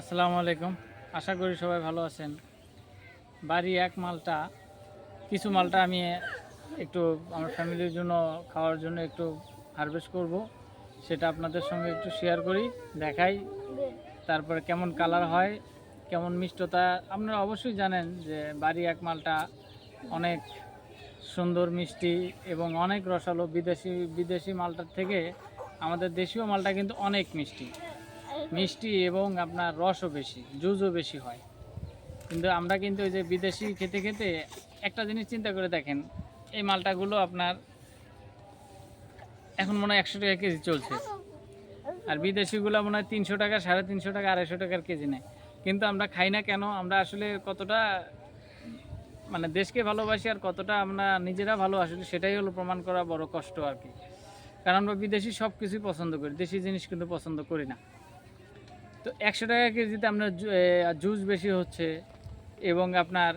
আসসালামু আলাইকুম। আশা করি সবাই ভালো আছেন। বাড়ি এক মালটা। কিছু মালটা আমি একটু আমার ফ্যামিলির জন্য, খাওয়ার জন্য একটু হারভেস্ট করব। সেটা আপনাদের সঙ্গে একটু শেয়ার করি, দেখাই। তারপরে কেমন কালার হয়, কেমন মিষ্টতা। আপনারা অবশ্যই জানেন যে বাড়ি এক মালটা অনেক সুন্দর, মিষ্টি এবং অনেক রসালো বিদেশি বিদেশি মালটার থেকে আমাদের দেশীয় মালটা কিন্তু অনেক মিষ্টি। মিষ্টি এবং আপনার রসও বেশি জুজও বেশি হয়। কিন্তু আমরা কিন্তু ওই যে বিদেশি খেতে খেতে একটা জিনিস চিন্তা করে দেখেন, এই মালটাগুলো আপনার এখন মনে হয় একশো টাকা কেজি চলছে। আর বিদেশিগুলো মনে হয় তিনশো টাকা, সাড়ে তিনশো টাকা, আড়াইশো টাকার কেজি নেয়। কিন্তু আমরা খাই না কেন? আমরা আসলে কতটা মানে দেশকে ভালোবাসি আর কতটা আমরা নিজেরা ভালো, আসলে সেটাই হলো প্রমাণ করা বড় কষ্ট আর কি। কারণ আমরা বিদেশি সব কিছুই পছন্দ করি, দেশি জিনিস কিন্তু পছন্দ করি না। তো একশো টাকা কেজিতে আপনার জুস বেশি হচ্ছে এবং আপনার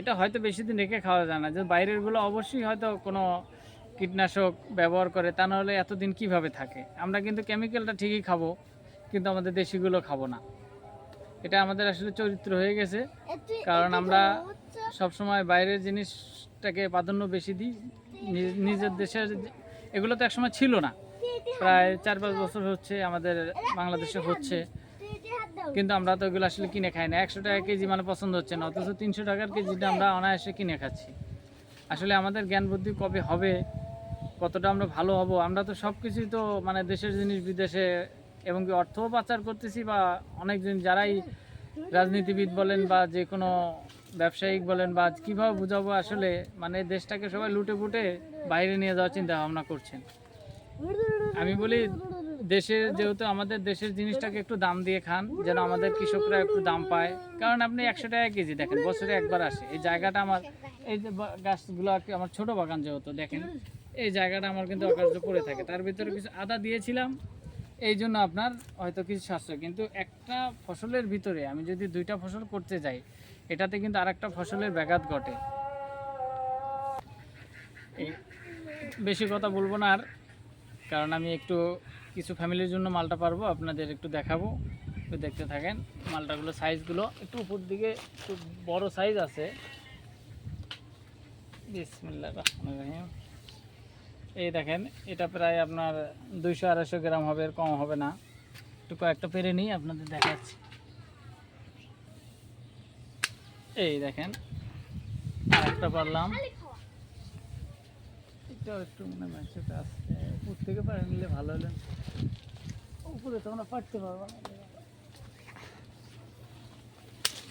এটা হয়তো বেশি দিন রেখে খাওয়া যায় না। যে বাইরেরগুলো অবশ্যই হয়তো কোনো কীটনাশক ব্যবহার করে তা নাহলে এতদিন কীভাবে থাকে? আমরা কিন্তু কেমিক্যালটা ঠিকই খাব কিন্তু আমাদের দেশিগুলো খাব না। এটা আমাদের আসলে চরিত্র হয়ে গেছে। কারণ আমরা সবসময় বাইরের জিনিসটাকে প্রাধান্য বেশি দিই। নিজের দেশের এগুলো তো একসময় ছিল না। প্রায় চার পাঁচ বছর হচ্ছে আমাদের বাংলাদেশে হচ্ছে। কিন্তু আমরা তো এগুলো আসলে কিনে খাই না। একশো টাকা কেজি মানে পছন্দ হচ্ছে না অথচ তিনশো টাকার কেজিটা আমরা অনায়াসে কিনে খাচ্ছি। আসলে আমাদের জ্ঞান বুদ্ধি কবে হবে কতটা আমরা ভালো হব আমরা তো সব কিছুই তো মানে দেশের জিনিস বিদেশে এবং কি অর্থও পাচার করতেছি বা অনেকজন যারাই রাজনীতিবিদ বলেন বা যে কোনো ব্যবসায়িক বলেন বা কীভাবে বুঝাবো আসলে মানে দেশটাকে সবাই লুটে ফুটে বাইরে নিয়ে যাওয়ার চিন্তা ভাবনা করছেন। আমি বলি দেশের যেহেতু আমাদের দেশের জিনিসটাকে একটু দাম দিয়ে খান, যেন আমাদের কৃষকরা একটু দাম পায়। কারণ আপনি একশো টাকা কেজি দেখেন, বছরে একবার আসে। এই জায়গাটা আমার, এই যে গাছগুলো আর কি, আমার ছোট বাগান যেহেতু দেখেন, এই জায়গাটা আমার কিন্তু অকার্য পড়ে থাকে। তার ভিতরে কিছু আদা দিয়েছিলাম, এই জন্য আপনার হয়তো কিছু সাশ্রয়। কিন্তু একটা ফসলের ভিতরে আমি যদি দুইটা ফসল করতে যাই, এটাতে কিন্তু আরেকটা ফসলের ব্যাঘাত ঘটে। বেশি কথা বলব না আর, কারণ আমি একটু কিছু ফ্যামিলির জন্য মালটা পারব, আপনাদের একটু দেখাবো। একটু দেখতে থাকেন, মালটাগুলো, সাইজগুলো একটু উপর দিকে একটু বড় সাইজ আছে। এই দেখেন, এটা প্রায় আপনার দুইশো আড়াইশো গ্রাম হবে, এর কম হবে না। একটু কয়েকটা পেরে নিই, আপনাদের দেখাচ্ছি। এই দেখেন একটা পারলাম। একটু মনে হয় আসছে উপর থেকে পারে নিলে ভালো হলো। উপরে তো আমরা পারতে পারব না।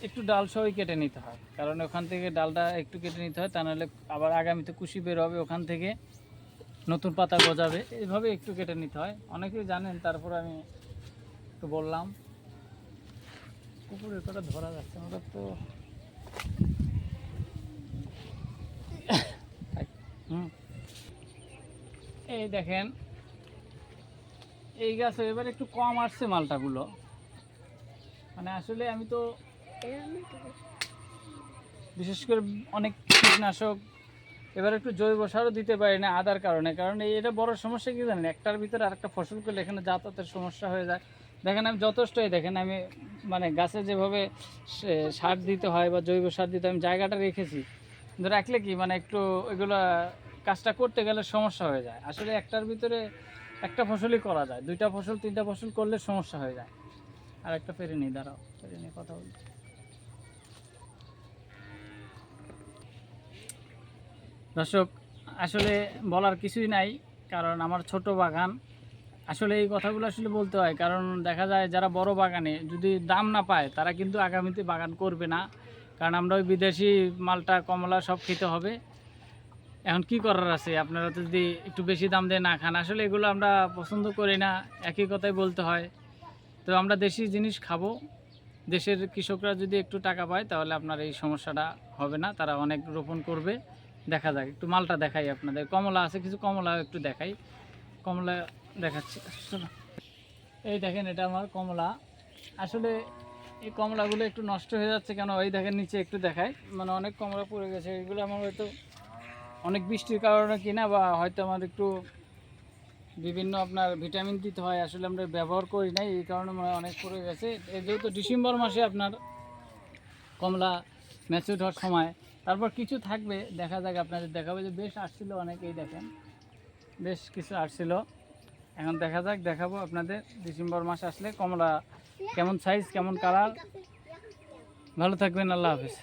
একটু ডাল সবই কেটে নিতে হয়। কারণ ওখান থেকে ডালটা একটু কেটে নিতে হয়, তা নাহলে আবার আগামীতে কুশি বের হবে ওখান থেকে। নতুন পাতা গজাবে এইভাবে একটু কেটে নিতে হয়। অনেকেই জানেন, তারপর আমি একটু বললাম। কুকুরের কথা ধরা যাচ্ছে ওটা তো এই দেখেন এই গাছে এবার একটু কম আসছে মালটাগুলো। মানে আসলে আমি তো বিশেষ করে অনেক কীটনাশক, এবার একটু জৈব সারও দিতে পারি না আদার কারণে। কারণ এটা বড় সমস্যা কি জানেন? একটার ভিতরে আরেকটা ফসল করলে এখানে যাতায়াতের সমস্যা হয়ে যায়। দেখেন আমি যথেষ্টই, দেখেন আমি মানে গাছে যেভাবে সার দিতে হয় বা জৈব সার দিতে আমি জায়গাটা রেখেছি। কিন্তু রাখলে কি মানে একটু এগুলো কাজটা করতে গেলে সমস্যা হয়ে যায়। আসলে একটার ভিতরে একটা ফসলই করা যায়। দুইটা ফসল, তিনটা ফসল করলে সমস্যা হয়ে যায়। আর একটা পেরে নিই, দাঁড়াও, পেরে নিয়ে কথা বলি দর্শক, আসলে বলার কিছুই নাই, কারণ আমার ছোট বাগান। আসলে এই কথাগুলো আসলে বলতে হয়, কারণ দেখা যায় যারা বড় বাগানে, যদি দাম না পায়, তারা কিন্তু আগামীতে বাগান করবে না। কারণ আমরা ওই বিদেশি মালটা, কমলা সব খেতে হবে। এখন কি করার আছে? আপনারা যদি একটু বেশি দাম দিয়ে না খান, আসলে এগুলো আমরা পছন্দ করি না, একই কথাই বলতে হয়। তো আমরা দেশি জিনিস খাব। দেশের কৃষকরা যদি একটু টাকা পায়, তাহলে আপনার এই সমস্যাটা হবে না। তারা অনেক রোপণ করবে। দেখা যাক, একটু মালটা দেখাই আপনাদের। কমলা আছে, কিছু কমলা একটু দেখাই। কমলা দেখাচ্ছি। এই দেখেন, এটা আমার কমলা। আসলে এই কমলাগুলো একটু নষ্ট হয়ে যাচ্ছে কেন? এই দেখেন, নিচে একটু দেখাই। মানে অনেক কমলা পড়ে গেছে। এগুলো আমার হয়তো অনেক বৃষ্টির কারণে কিনা বা হয়তো আমার একটু বিভিন্ন আপনার ভিটামিন দিতে হয়, আসলে আমরা ব্যবহার করি নাই, এই কারণে মনে অনেক পড়ে গেছে। যেহেতু ডিসেম্বর মাসে আপনার কমলা ম্যাচুর হওয়ার সময়, তারপর কিছু থাকবে, দেখা যাক আপনাদের দেখাবে। যে বেশ আসছিল অনেকেই দেখেন, বেশ কিছু আসছিল। এখন দেখা যাক, দেখাবো আপনাদের ডিসেম্বর মাস আসলে কমলা কেমন সাইজ কেমন কালার ভালো থাকবেন, আল্লাহ হাফিজ।